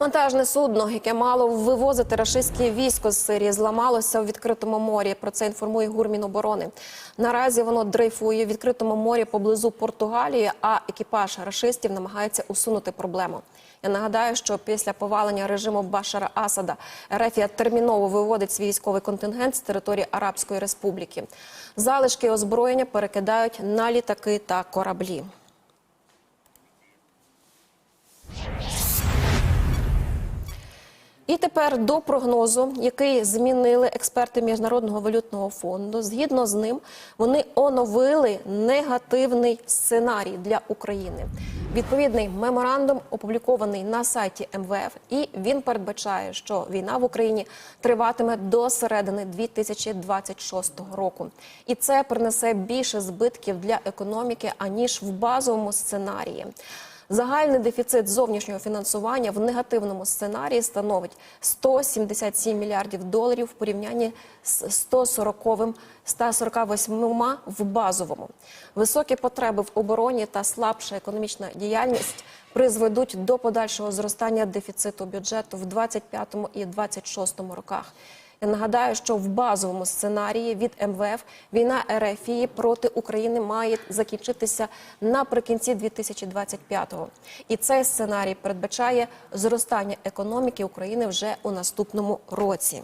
Вантажне судно, яке мало вивозити рашистське військо з Сирії, зламалося у відкритому морі. Про це інформує Гурміноборони. Наразі воно дрейфує в відкритому морі поблизу Португалії, а екіпаж рашистів намагається усунути проблему. Я нагадаю, що після повалення режиму Башара Асада Ерефія терміново виводить свій військовий контингент з території Арабської Республіки. Залишки озброєння перекидають на літаки та кораблі. І тепер до прогнозу, який змінили експерти міжнародного валютного фонду. Згідно з ним, вони оновили негативний сценарій для України. Відповідний меморандум опублікований на сайті МВФ, і він передбачає, що війна в Україні триватиме до середини 2026 року. І це принесе більше збитків для економіки аніж в базовому сценарії. Загальний дефіцит зовнішнього фінансування в негативному сценарії становить 177 мільярдів доларів в порівнянні з 140 148 в базовому. Високі потреби в обороні та слабша економічна діяльність призведуть до подальшого зростання дефіциту бюджету в 2025 і 2026 роках. Я нагадаю, що в базовому сценарії від МВФ війна РФії проти України має закінчитися наприкінці 2025-го. І цей сценарій передбачає зростання економіки України вже у наступному році.